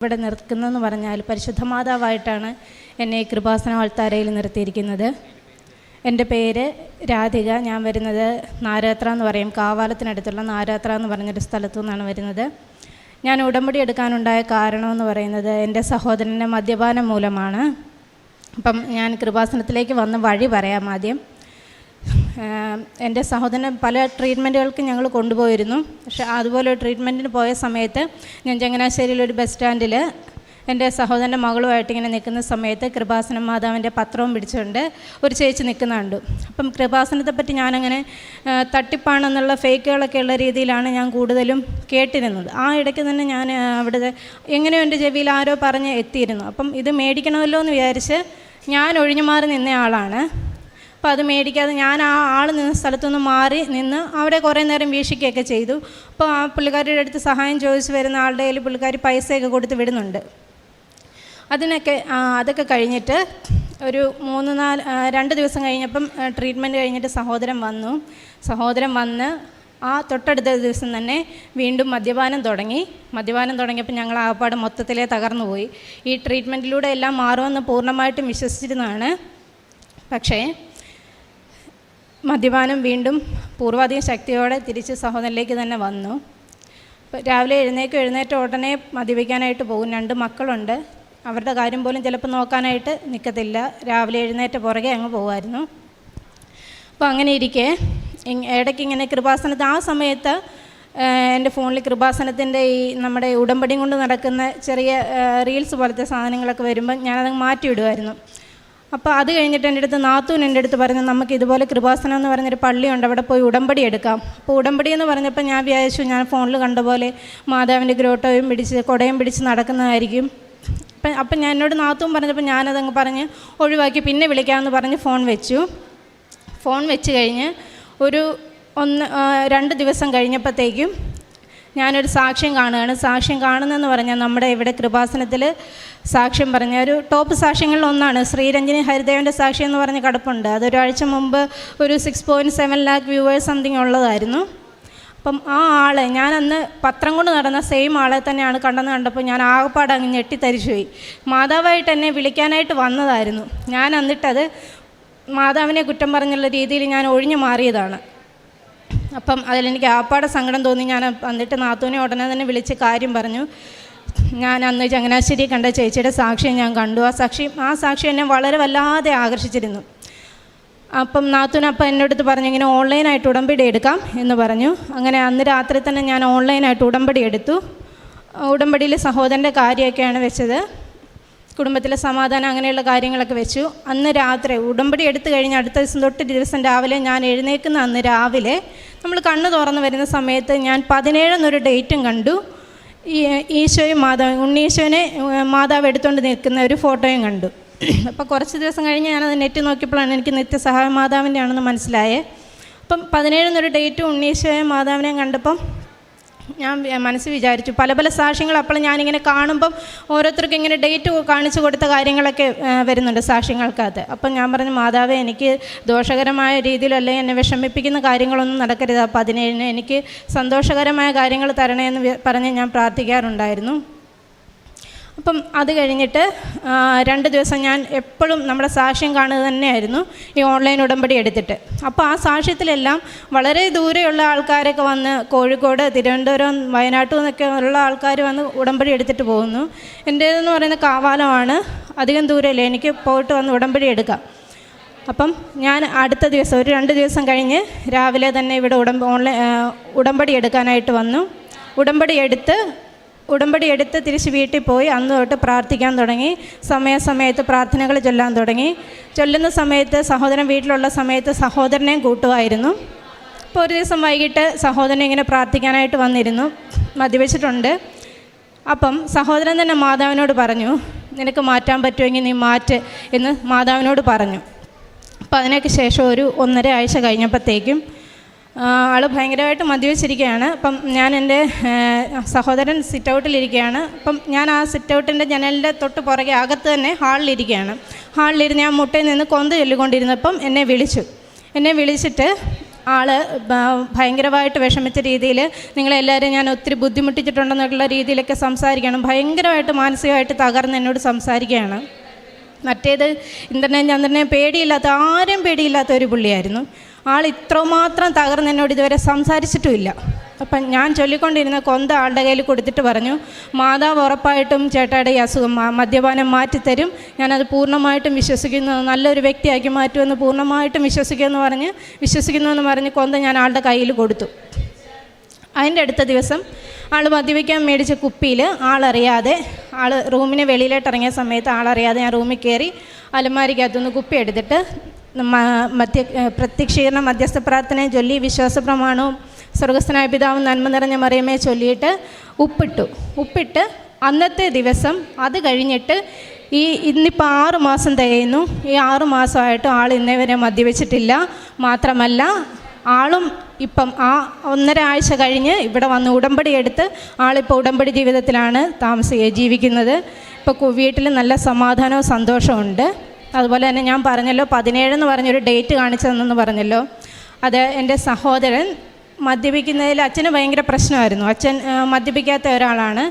ഇവിടെ നിർക്കുന്നതെന്ന് പറഞ്ഞാൽ പരിശുദ്ധ മാതാവായിട്ടാണ് എന്നെ കൃപാസന ആൾത്താരയിൽ നിർത്തിയിരിക്കുന്നത്. എന്റെ പേര് രാധിക. ഞാൻ വരുന്നത് നാരാത്ര എന്ന് പറയും. കാവാലത്തിനടുത്തുള്ള നാരാത്ര എന്ന് പറഞ്ഞൊരു സ്ഥലത്തു നിന്നാണ് വരുന്നത്. ഞാൻ ഉടമ്പടി എടുക്കാനുണ്ടായ കാരണമെന്ന് പറയുന്നത് എന്റെ സഹോദരന്റെ മദ്യപാനം മൂലമാണ്. അപ്പം ഞാൻ കൃപാസനത്തിലേക്ക് വന്ന് വഴി പറയാം ആദ്യം. എന്റെ സഹോദരൻ പല ട്രീറ്റ്മെന്റുകൾക്ക് ഞങ്ങൾ കൊണ്ടുപോയിരുന്നു. പക്ഷെ അതുപോലെ ട്രീറ്റ്മെന്റിന് പോയ സമയത്ത് ഞാൻ ചങ്ങനാശ്ശേരിയിലൊരു ബസ് സ്റ്റാൻഡിൽ എന്റെ സഹോദരന്റെ മകളുമായിട്ട് ഇങ്ങനെ നിൽക്കുന്ന സമയത്ത് കൃപാസനം മാതാവിന്റെ പത്രവും പിടിച്ചുകൊണ്ട് ഒരു ചേച്ചി നിൽക്കുന്ന കണ്ടു. അപ്പം കൃപാസനത്തെ പറ്റി ഞാനങ്ങനെ തട്ടിപ്പാണെന്നുള്ള ഫേക്കുകളൊക്കെ ഉള്ള രീതിയിലാണ് ഞാൻ കൂടുതലും കേട്ടിരുന്നത്. ആ ഇടയ്ക്ക് തന്നെ ഞാൻ അവിടെ അവിടുത്തെ എങ്ങനെയോ എന്റെ ചെവിയിൽ ആരോ പറഞ്ഞ് എത്തിയിരുന്നു. അപ്പം ഇത് മേടിക്കണമല്ലോ എന്ന് വിചാരിച്ച് ഞാൻ ഒഴിഞ്ഞു മാറി നിന്ന ആളാണ്. അപ്പോൾ അത് മേടിക്കാതെ ഞാൻ ആ ആൾ നിന്ന സ്ഥലത്തുനിന്ന് മാറി നിന്ന് അവിടെ കുറേ നേരം വീക്ഷിക്കുകയൊക്കെ ചെയ്തു. അപ്പോൾ ആ പുള്ളിക്കാരിയുടെ അടുത്ത് സഹായം ചോദിച്ച് വരുന്ന ആളുടെ കയ്യിൽ പുള്ളിക്കാരി പൈസയൊക്കെ കൊടുത്ത് വിടുന്നുണ്ട്. അതിനൊക്കെ അതൊക്കെ കഴിഞ്ഞിട്ട് ഒരു മൂന്ന് നാല് രണ്ട് ദിവസം കഴിഞ്ഞപ്പം ട്രീറ്റ്മെന്റ് കഴിഞ്ഞിട്ട് സഹോദരൻ വന്നു. സഹോദരൻ വന്ന് ആ തൊട്ടടുത്ത ദിവസം തന്നെ വീണ്ടും മദ്യപാനം തുടങ്ങി. മദ്യപാനം തുടങ്ങിയപ്പോൾ ഞങ്ങൾ ആപ്പാട് മൊത്തത്തിലേ തകർന്നു പോയി. ഈ ട്രീറ്റ്മെന്റിലൂടെ എല്ലാം മാറുമെന്ന് പൂർണമായിട്ടും വിശ്വസിച്ചിരുന്നതാണ്. പക്ഷേ മദ്യപാനം വീണ്ടും പൂർവാധികം ശക്തിയോടെ തിരിച്ച് സഹോദരനിലേക്ക് തന്നെ വന്നു. രാവിലെ എഴുന്നേക്കും എഴുന്നേറ്റ ഉടനെ മദ്യപിക്കാനായിട്ട് പോകും. രണ്ട് മക്കളുണ്ട്. അവരുടെ കാര്യം പോലും ചിലപ്പോൾ നോക്കാനായിട്ട് നിൽക്കത്തില്ല. രാവിലെ എഴുന്നേറ്റ പുറകെ അങ്ങ് പോകുമായിരുന്നു. അപ്പോൾ അങ്ങനെ ഇരിക്കെ. ഇടയ്ക്ക് ഇങ്ങനെ കൃപാസനത്ത് ആ സമയത്ത് എന്റെ ഫോണിൽ കൃപാസനത്തിന്റെ ഈ നമ്മുടെ ഉടമ്പടിയും കൊണ്ട് നടക്കുന്ന ചെറിയ റീൽസ് പോലത്തെ സാധനങ്ങളൊക്കെ വരുമ്പോൾ ഞാനത് മാറ്റിവിടുമായിരുന്നു. അപ്പോൾ അത് കഴിഞ്ഞിട്ട് എന്റെ അടുത്ത് നാത്തൂൻ എന്റെ അടുത്ത് പറഞ്ഞു നമുക്ക് ഇതുപോലെ കൃപാസനം എന്ന് പറഞ്ഞൊരു പള്ളിയുണ്ട് അവിടെ പോയി ഉടമ്പടി എടുക്കാം. അപ്പോൾ ഉടമ്പടി എന്ന് പറഞ്ഞപ്പോൾ ഞാൻ വിചാരിച്ചു ഞാൻ ഫോണിൽ കണ്ട പോലെ മാതാവിന്റെ ഗ്രോട്ടോയും പിടിച്ച് കുടയും പിടിച്ച് നടക്കുന്നതായിരിക്കും. അപ്പം അപ്പം ഞാൻ എന്നോട് നാത്തൂൻ പറഞ്ഞപ്പോൾ ഞാനതങ്ങ് പറഞ്ഞ് ഒഴിവാക്കി പിന്നെ വിളിക്കാമെന്ന് പറഞ്ഞ് ഫോൺ വെച്ചു. ഫോൺ വെച്ച് കഴിഞ്ഞ് ഒരു ഒന്ന് രണ്ട് ദിവസം കഴിഞ്ഞപ്പോഴത്തേക്കും ഞാനൊരു സാക്ഷ്യം കാണുകയാണ്. സാക്ഷ്യം കാണുന്നതെന്ന് പറഞ്ഞാൽ നമ്മുടെ ഇവിടെ കൃപാസനത്തിൽ സാക്ഷ്യം പറഞ്ഞ ഒരു ടോപ്പ് സാക്ഷ്യങ്ങളിൽ ഒന്നാണ്. ശ്രീരഞ്ജനി ഹരിദേവന്റെ സാക്ഷ്യം എന്ന് പറഞ്ഞ് കിടപ്പുണ്ട്. അതൊരാഴ്ച മുമ്പ് ഒരു six point seven lakh viewers something ഉള്ളതായിരുന്നു. അപ്പം ആ ആളെ ഞാൻ അന്ന് പത്രം കൊണ്ട് നടന്ന സെയിം ആളെ തന്നെയാണ് കണ്ടെന്ന് കണ്ടപ്പോൾ ഞാൻ ആകപ്പാട് അങ്ങ് ഞെട്ടിത്തരിച്ചു പോയി മാതാവായിട്ട് എന്നെ വിളിക്കാനായിട്ട് വന്നതായിരുന്നു. ഞാൻ എന്നിട്ടത് മാതാവിനെ കുറ്റം പറഞ്ഞുള്ള രീതിയിൽ ഞാൻ ഒഴിഞ്ഞു മാറിയതാണ്. അപ്പം അതിലെനിക്ക് ആപ്പാടെ സങ്കടം തോന്നി. ഞാൻ എന്നിട്ട് നാത്തൂനെ ഉടനെ തന്നെ വിളിച്ച് കാര്യം പറഞ്ഞു. ഞാൻ അന്ന് ചങ്ങനാശ്ശേരി കണ്ട ചേച്ചിയുടെ സാക്ഷ്യം ഞാൻ കണ്ടു. ആ സാക്ഷി ആ സാക്ഷി എന്നെ വളരെ വല്ലാതെ ആകർഷിച്ചിരുന്നു. അപ്പം നാത്തൂൻ അപ്പം എന്റെ അടുത്ത് പറഞ്ഞു ഇങ്ങനെ ഓൺലൈനായിട്ട് ഉടമ്പടി എടുക്കാം എന്ന് പറഞ്ഞു. അങ്ങനെ അന്ന് രാത്രി തന്നെ ഞാൻ ഓൺലൈനായിട്ട് ഉടമ്പടി എടുത്തു. ഉടമ്പടിയിൽ സഹോദരന്റെ കാര്യമൊക്കെയാണ് വെച്ചത്. കുടുംബത്തിലെ സമാധാനം അങ്ങനെയുള്ള കാര്യങ്ങളൊക്കെ വെച്ചു. അന്ന് രാത്രി ഉടമ്പടി എടുത്തു കഴിഞ്ഞ് അടുത്ത ദിവസം തൊട്ട് ദിവസം രാവിലെ ഞാൻ എഴുന്നേൽക്കുന്ന അന്ന് രാവിലെ നമ്മൾ കണ്ണ് തുറന്ന് വരുന്ന സമയത്ത് ഞാൻ പതിനേഴെന്നൊരു ഡേറ്റും കണ്ടു. ഈ ഈശോയും മാതാവ് ഉണ്ണീശോനെ മാതാവ് എടുത്തുകൊണ്ട് നിൽക്കുന്ന ഒരു ഫോട്ടോയും കണ്ടു. അപ്പോൾ കുറച്ച് ദിവസം കഴിഞ്ഞ് ഞാനത് നെറ്റ് നോക്കിയപ്പോഴാണ് എനിക്ക് നിത്യസഹായ മാതാവിന്റെ ആണെന്ന് മനസ്സിലായേ. അപ്പം പതിനേഴെന്നൊരു ഡേറ്റും ഉണ്ണീശോയും മാതാവിനെയും കണ്ടപ്പം ഞാൻ മനസ്സ് വിചാരിച്ചു. പല പല സാക്ഷ്യങ്ങൾ അപ്പോൾ ഞാനിങ്ങനെ കാണുമ്പം ഓരോരുത്തർക്കും ഇങ്ങനെ ഡേറ്റ് കാണിച്ചു കൊടുത്ത കാര്യങ്ങളൊക്കെ വരുന്നുണ്ട് സാക്ഷ്യങ്ങൾക്കകത്ത്. അപ്പം ഞാൻ പറഞ്ഞു മാതാവേ എനിക്ക് ദോഷകരമായ രീതിയിലല്ലേ എന്നെ വിഷമിപ്പിക്കുന്ന കാര്യങ്ങളൊന്നും നടക്കരുത്. അപ്പം പതിനേഴിന് എനിക്ക് സന്തോഷകരമായ കാര്യങ്ങൾ തരണേ എന്ന് പറഞ്ഞ് ഞാൻ പ്രാർത്ഥിക്കാറുണ്ടായിരുന്നു. അപ്പം അത് കഴിഞ്ഞിട്ട് രണ്ട് ദിവസം ഞാൻ എപ്പോഴും നമ്മുടെ സാക്ഷ്യം കാണുക തന്നെയായിരുന്നു ഈ ഓൺലൈൻ ഉടമ്പടി എടുത്തിട്ട്. അപ്പോൾ ആ സാക്ഷ്യത്തിലെല്ലാം വളരെ ദൂരെയുള്ള ആൾക്കാരൊക്കെ വന്ന് കോഴിക്കോട് തിരുവനന്തപുരം വയനാട്ടിൽ നിന്നൊക്കെ ഉള്ള ആൾക്കാർ വന്ന് ഉടമ്പടി എടുത്തിട്ട് പോകുന്നു. എന്റേതെന്ന് പറയുന്ന കാവാലമാണ്. അധികം ദൂരമല്ലേ. എനിക്ക് പോയിട്ട് വന്ന് ഉടമ്പടി എടുക്കാം. അപ്പം ഞാൻ അടുത്ത ദിവസം ഒരു രണ്ട് ദിവസം കഴിഞ്ഞ് രാവിലെ തന്നെ ഇവിടെ ഉടമ്പ ഓൺലൈൻ ഉടമ്പടി എടുക്കാനായിട്ട് വന്നു. ഉടമ്പടി എടുത്ത് ഉടമ്പടി എടുത്ത് തിരിച്ച് വീട്ടിൽ പോയി അന്ന് തൊട്ട് പ്രാർത്ഥിക്കാൻ തുടങ്ങി. സമയാസമയത്ത് പ്രാർത്ഥനകൾ ചൊല്ലാൻ തുടങ്ങി. ചൊല്ലുന്ന സമയത്ത് സഹോദരൻ വീട്ടിലുള്ള സമയത്ത് സഹോദരനെയും കൂട്ടുമായിരുന്നു. അപ്പോൾ ഒരു ദിവസം വൈകിട്ട് സഹോദരനെ ഇങ്ങനെ പ്രാർത്ഥിക്കാനായിട്ട് വന്നിരുന്നു. മദ്യപിച്ചിട്ടുണ്ട്. അപ്പം സഹോദരൻ തന്നെ മാതാവിനോട് പറഞ്ഞു നിനക്ക് മാറ്റാൻ പറ്റുമെങ്കിൽ നീ മാറ്റ് എന്ന് മാതാവിനോട് പറഞ്ഞു. അപ്പം അതിനൊക്കെ ശേഷം ഒരു ഒന്നര ആഴ്ച കഴിഞ്ഞപ്പോഴത്തേക്കും ആൾ ഭയങ്കരമായിട്ട് മദ്യപിച്ചിരിക്കുകയാണ്. അപ്പം ഞാൻ എന്റെ സഹോദരൻ സിറ്റ് ഔട്ടിലിരിക്കുകയാണ് അപ്പം ഞാൻ ആ സിറ്റ് ഔട്ടിന്റെ ജനലിന്റെ തൊട്ട് പുറകെ അകത്ത് തന്നെ ഹാളിലിരിക്കുകയാണ്. ഹാളിലിരുന്ന് ഞാൻ മുട്ടയിൽ നിന്ന് കൊന്ത് ചൊല്ലിക്കൊണ്ടിരുന്നപ്പം എന്നെ വിളിച്ചു. എന്നെ വിളിച്ചിട്ട് ആൾ ഭയങ്കരമായിട്ട് വിഷമിച്ച രീതിയിൽ നിങ്ങളെല്ലാവരും ഞാൻ ഒത്തിരി ബുദ്ധിമുട്ടിച്ചിട്ടുണ്ടെന്നുള്ള രീതിയിലൊക്കെ സംസാരിക്കണം ഭയങ്കരമായിട്ട് മാനസികമായിട്ട് തകർന്ന് എന്നോട് സംസാരിക്കുകയാണ്. മറ്റേത് ഇന്ദ്രനെ ചന്ദ്രനെ പേടിയില്ലാത്ത ആരും പേടിയില്ലാത്ത ഒരു പുള്ളിയായിരുന്നു. ആൾ ഇത്രമാത്രം തകർന്ന് എന്നോട് ഇതുവരെ സംസാരിച്ചിട്ടുമില്ല. അപ്പം ഞാൻ ചൊല്ലിക്കൊണ്ടിരുന്ന കൊന്ത ആളുടെ കയ്യിൽ കൊടുത്തിട്ട് പറഞ്ഞു മാതാവ് ഉറപ്പായിട്ടും ചേട്ടായുടെ ഈ അസുഖം മദ്യപാനം മാറ്റിത്തരും. ഞാനത് പൂർണമായിട്ടും വിശ്വസിക്കുന്നു നല്ലൊരു വ്യക്തിയാക്കി മാറ്റുമെന്ന് പൂർണമായിട്ടും വിശ്വസിക്കുമെന്ന് പറഞ്ഞ് വിശ്വസിക്കുന്നുവെന്ന് പറഞ്ഞ് കൊന്ത ഞാൻ ആളുടെ കയ്യിൽ കൊടുത്തു. അതിന്റെ അടുത്ത ദിവസം ആൾ മദ്യപിക്കാൻ മേടിച്ച കുപ്പിയിൽ ആളറിയാതെ ആൾ റൂമിന് വെളിയിലോട്ട് ഇറങ്ങിയ സമയത്ത് ആളറിയാതെ ഞാൻ റൂമിൽ കയറി അലമാരിക്കകത്തുനിന്ന് കുപ്പി എടുത്തിട്ട് മധ്യ പ്രത്യക്ഷീകരണ മധ്യസ്ഥ പ്രാർത്ഥനയെ ചൊല്ലി വിശ്വാസ പ്രമാണവും സ്വർഗസ്ഥനായ പിതാവും നന്മ നിറഞ്ഞ മറിയമ്മയെ ചൊല്ലിയിട്ട് ഉപ്പിട്ടു. ഉപ്പിട്ട് അന്നത്തെ ദിവസം അത് കഴിഞ്ഞിട്ട് ഈ ഇന്നിപ്പോൾ ആറ് മാസം തികയുന്നു. ഈ ആറ് മാസമായിട്ട് ആൾ ഇന്നേ വരെ മദ്യപിച്ചിട്ടില്ല. മാത്രമല്ല ആളും ഇപ്പം ആ ഒന്നര ആഴ്ച കഴിഞ്ഞ് ഇവിടെ വന്ന് ഉടമ്പടി എടുത്ത് ആളിപ്പോൾ ഉടമ്പടി ജീവിതത്തിലാണ് താമസിക്കുക ജീവിക്കുന്നത്. ഇപ്പോൾ വീട്ടിൽ നല്ല സമാധാനവും സന്തോഷവും അതുപോലെ തന്നെ ഞാൻ പറഞ്ഞല്ലോ പതിനേഴെന്ന് പറഞ്ഞൊരു ഡേറ്റ് കാണിച്ചു തന്നെന്ന് പറഞ്ഞല്ലോ. അത് എന്റെ സഹോദരൻ മദ്യപിക്കുന്നതിൽ അച്ഛന് ഭയങ്കര പ്രശ്നമായിരുന്നു. അച്ഛൻ മദ്യപിക്കാത്ത ഒരാളാണ്.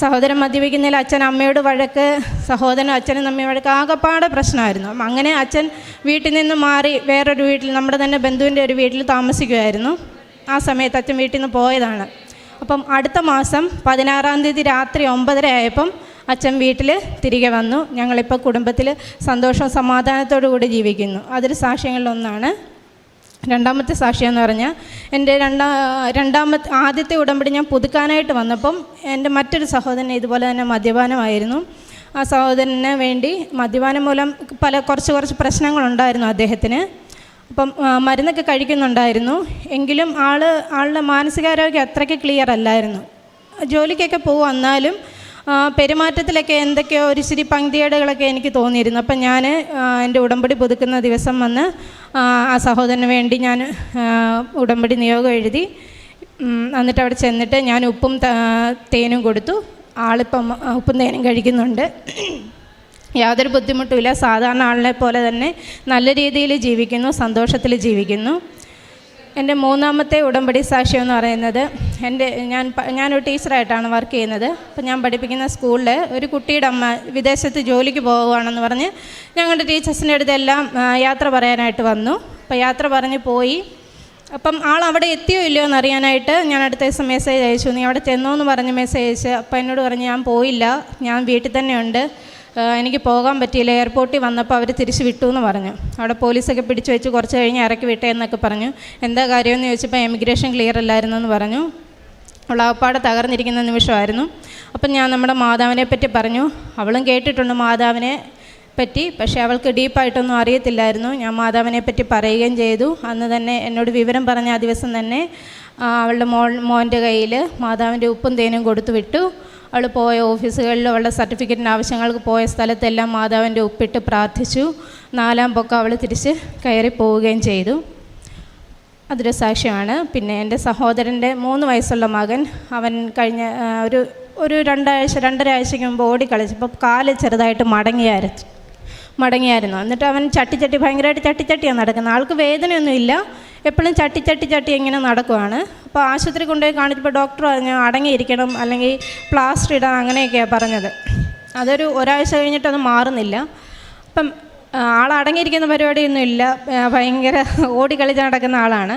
സഹോദരൻ മദ്യപിക്കുന്നതിൽ അച്ഛൻ അമ്മയോട് വഴക്ക് സഹോദരനും അച്ഛനും തമ്മിൽ വഴക്ക് ആകെപ്പാടെ പ്രശ്നമായിരുന്നു. അങ്ങനെ അച്ഛൻ വീട്ടിൽ നിന്ന് മാറി വേറൊരു വീട്ടിൽ നമ്മുടെ തന്നെ ബന്ധുവിന്റെ ഒരു വീട്ടിൽ താമസിക്കുമായിരുന്നു. ആ സമയത്ത് അച്ഛൻ വീട്ടിൽ നിന്ന് പോയതാണ്. അപ്പം അടുത്ത മാസം പതിനാറാം തീയതി രാത്രി ഒമ്പതര ആയപ്പം അച്ഛൻ വീട്ടിൽ തിരികെ വന്നു. ഞങ്ങളിപ്പോൾ കുടുംബത്തിൽ സന്തോഷവും സമാധാനത്തോടു കൂടി ജീവിക്കുന്നു. അതൊരു സാക്ഷ്യങ്ങളിലൊന്നാണ്. രണ്ടാമത്തെ സാക്ഷ്യം എന്ന് പറഞ്ഞാൽ എന്റെ രണ്ടാ രണ്ടാമത്തെ ആദ്യത്തെ ഉടമ്പടി ഞാൻ പുതുക്കാനായിട്ട് വന്നപ്പം എന്റെ മറ്റൊരു സഹോദരൻ ഇതുപോലെ തന്നെ മദ്യപാനമായിരുന്നു. ആ സഹോദരന് വേണ്ടി മദ്യപാനം മൂലം പല കുറച്ച് കുറച്ച് പ്രശ്നങ്ങളുണ്ടായിരുന്നു അദ്ദേഹത്തിന്. അപ്പം മരുന്നൊക്കെ കഴിക്കുന്നുണ്ടായിരുന്നു. എങ്കിലും ആൾ ആളുടെ മാനസികാരോഗ്യം അത്രയ്ക്ക് ക്ലിയർ അല്ലായിരുന്നു. ജോലിക്കൊക്കെ പോകും എന്നാലും ആ, പെരുമാറ്റത്തിലൊക്കെ എന്തൊക്കെയോ ഒരു ഇച്ചിരി പങ്ക്തികേടുകളൊക്കെ എനിക്ക് തോന്നിയിരുന്നു. അപ്പം ഞാൻ എന്റെ ഉടമ്പടി പുതുക്കുന്ന ദിവസം വന്ന് ആ, സഹോദരന് വേണ്ടി ഞാൻ ഉടമ്പടി നിയോഗം എഴുതി എന്നിട്ട് അവിടെ ചെന്നിട്ട് ഞാൻ ഉപ്പും തേനും കൊടുത്തു. ആളിപ്പം ഉപ്പും തേനും കഴിക്കുന്നുണ്ട്. യാതൊരു ബുദ്ധിമുട്ടുമില്ല. സാധാരണ ആളിനെ പോലെ തന്നെ നല്ല രീതിയിൽ ജീവിക്കുന്നു സന്തോഷത്തിൽ ജീവിക്കുന്നു. എന്റെ മൂന്നാമത്തെ ഉടമ്പടി സാക്ഷ്യം എന്ന് പറയുന്നത് എന്റെ ഞാൻ ഞാനൊരു ടീച്ചറായിട്ടാണ് വർക്ക് ചെയ്യുന്നത്. അപ്പം ഞാൻ പഠിപ്പിക്കുന്ന സ്കൂളിൽ ഒരു കുട്ടിയുടെ അമ്മ വിദേശത്ത് ജോലിക്ക് പോവുകയാണെന്ന് പറഞ്ഞ് ഞങ്ങളുടെ ടീച്ചേഴ്സിന്റെ അടുത്തെല്ലാം യാത്ര പറയാനായിട്ട് വന്നു. അപ്പോൾ യാത്ര പറഞ്ഞ് പോയി. അപ്പം ആൾ അവിടെ എത്തിയോ ഇല്ലയോ എന്ന് അറിയാനായിട്ട് ഞാൻ അടുത്ത ദിവസം മെസ്സേജ് അയച്ചു. നീ അവിടെ ചെന്നോ എന്ന് പറഞ്ഞ് മെസ്സേജ് അയച്ച്. അപ്പം എന്നോട് പറഞ്ഞ് ഞാൻ പോയില്ല. ഞാൻ വീട്ടിൽ തന്നെയുണ്ട്. എനിക്ക് പോകാൻ പറ്റിയില്ല. എയർപോർട്ടിൽ വന്നപ്പോൾ അവർ തിരിച്ച് വിട്ടു എന്ന് പറഞ്ഞു. അവിടെ പോലീസൊക്കെ പിടിച്ചു വെച്ച് കുറച്ച് കഴിഞ്ഞ് ഇറക്കി വിട്ടേ എന്നൊക്കെ പറഞ്ഞു. എന്താ കാര്യമെന്ന് ചോദിച്ചപ്പോൾ എമിഗ്രേഷൻ ക്ലിയർ അല്ലായിരുന്നു എന്ന് പറഞ്ഞു ഉളവപ്പാട് തകർന്നിരിക്കുന്ന നിമിഷമായിരുന്നു. അപ്പം ഞാൻ നമ്മുടെ മാതാവിനെ പറ്റി പറഞ്ഞു. അവളും കേട്ടിട്ടുണ്ട് മാതാവിനെ പറ്റി. പക്ഷേ അവൾക്ക് ഡീപ്പായിട്ടൊന്നും അറിയത്തില്ലായിരുന്നു. ഞാൻ മാതാവിനെ പറ്റി പറയുകയും ചെയ്തു. അന്ന് തന്നെ എന്നോട് വിവരം പറഞ്ഞ ആ ദിവസം തന്നെ അവളുടെ മോൾ മോന്റെ കയ്യിൽ മാതാവിന്റെ ഉപ്പും തേനും കൊടുത്തു വിട്ടു. അവൾ പോയ ഓഫീസുകളിലും അവളുടെ സർട്ടിഫിക്കറ്റിന്റെ ആവശ്യങ്ങൾക്ക് പോയ സ്ഥലത്തെല്ലാം മാതാവിന്റെ ഉപ്പിട്ട് പ്രാർത്ഥിച്ചു. നാലാം പൊക്കം അവൾ തിരിച്ച് കയറി പോവുകയും ചെയ്തു. അതൊരു സാക്ഷ്യമാണ്. പിന്നെ എന്റെ സഹോദരന്റെ മൂന്ന് വയസ്സുള്ള മകൻ അവൻ കഴിഞ്ഞ ഒരു ഒരു രണ്ടാഴ്ച രണ്ടര ആഴ്ചയ്ക്ക് മുമ്പ് ഓടിക്കളിച്ചപ്പോൾ കാൽ ചെറുതായിട്ട് മടങ്ങിയായിരുന്നു. മടങ്ങിയായിരുന്നു. എന്നിട്ട് അവൻ ചട്ടി ചട്ടി ഭയങ്കരമായിട്ട് ചട്ടി ചട്ടിയാണ് നടക്കുന്നത്. ആൾക്ക് വേദനയൊന്നുമില്ല. എപ്പോഴും ചട്ടി ചട്ടി ചട്ടി ഇങ്ങനെ നടക്കുവാണ്. അപ്പോൾ ആശുപത്രി കൊണ്ടുപോയി കാണിച്ചപ്പോൾ ഡോക്ടർ പറഞ്ഞു അടങ്ങിയിരിക്കണം അല്ലെങ്കിൽ പ്ലാസ്റ്റർ ഇടാം അങ്ങനെയൊക്കെയാണ് പറഞ്ഞത്. അതൊരു ഒരാഴ്ച കഴിഞ്ഞിട്ടത് മാറുന്നില്ല. അപ്പം ആളടങ്ങിയിരിക്കുന്ന പരിപാടിയൊന്നും ഇല്ല. ഭയങ്കര ഓടിക്കളിച്ച് നടക്കുന്ന ആളാണ്.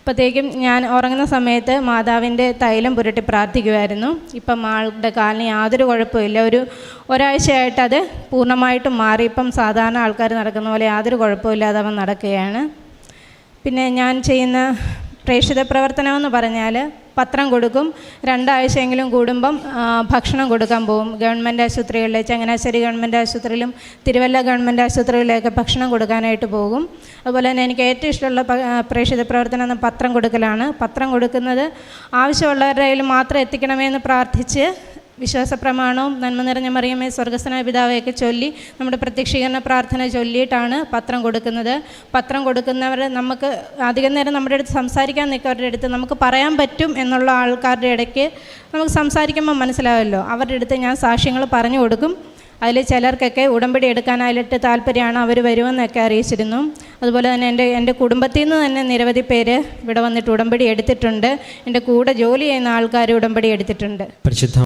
അപ്പോഴത്തേക്കും ഞാൻ ഉറങ്ങുന്ന സമയത്ത് മാതാവിന്റെ തൈലം പുരട്ടി പ്രാർത്ഥിക്കുമായിരുന്നു ഇപ്പം ആളുടെ കാലിന് യാതൊരു കുഴപ്പമില്ല ഒരു ഒരാഴ്ചയായിട്ട് അത് പൂർണമായിട്ടും മാറി. ഇപ്പം സാധാരണ ആൾക്കാർ നടക്കുന്ന പോലെ യാതൊരു കുഴപ്പമില്ലാതെ അവൻ നടക്കുകയാണ്. പിന്നെ ഞാൻ ചെയ്യുന്ന പ്രേക്ഷിത പ്രവർത്തനം എന്ന് പറഞ്ഞാൽ പത്രം കൊടുക്കും രണ്ടാഴ്ചയെങ്കിലും കൂടുമ്പം ഭക്ഷണം കൊടുക്കാൻ പോകും ഗവൺമെന്റ് ആശുപത്രികളിൽ ചങ്ങനാശ്ശേരി ഗവൺമെന്റ് ആശുപത്രിയിലും തിരുവല്ല ഗവൺമെന്റ് ആശുപത്രികളിലൊക്കെ ഭക്ഷണം കൊടുക്കാനായിട്ട് പോകും. അതുപോലെ തന്നെ എനിക്ക് ഏറ്റവും ഇഷ്ടമുള്ള പ്രേക്ഷിത പ്രവർത്തനം എന്ന പത്രം കൊടുക്കലാണ്. പത്രം കൊടുക്കുന്നത് ആവശ്യമുള്ളവരുടെ കയ്യിൽ മാത്രം എത്തിക്കണമെന്ന് പ്രാർത്ഥിച്ച് വിശ്വാസ പ്രമാണവും നന്മ നിറഞ്ഞ മറിയമേ സ്വർഗസ്വനായ പിതാവെയൊക്കെ ചൊല്ലി നമ്മുടെ പ്രത്യക്ഷീകരണ പ്രാർത്ഥന ചൊല്ലിയിട്ടാണ് പത്രം കൊടുക്കുന്നത്. പത്രം കൊടുക്കുന്നവർ നമുക്ക് അധികം നേരം നമ്മുടെ അടുത്ത് സംസാരിക്കാൻ നിൽക്കുന്നവരുടെ അടുത്ത് നമുക്ക് പറയാൻ പറ്റും എന്നുള്ള ആൾക്കാരുടെ ഇടയ്ക്ക് നമുക്ക് സംസാരിക്കുമ്പോൾ മനസ്സിലാവല്ലോ. അവരുടെ അടുത്ത് ഞാൻ സാക്ഷ്യങ്ങൾ പറഞ്ഞു കൊടുക്കും. അതിൽ ചിലർക്കൊക്കെ ഉടമ്പടി എടുക്കാനായിട്ട് താല്പര്യമാണ് അവർ വരുമെന്നൊക്കെ അറിയിച്ചിരുന്നു. അതുപോലെ തന്നെ എന്റെ എന്റെ കുടുംബത്തിൽ നിന്ന് തന്നെ നിരവധി പേര് ഇവിടെ വന്നിട്ട് ഉടമ്പടി എടുത്തിട്ടുണ്ട്. എന്റെ കൂടെ ജോലി ചെയ്യുന്ന ആൾക്കാർ ഉടമ്പടി എടുത്തിട്ടുണ്ട്.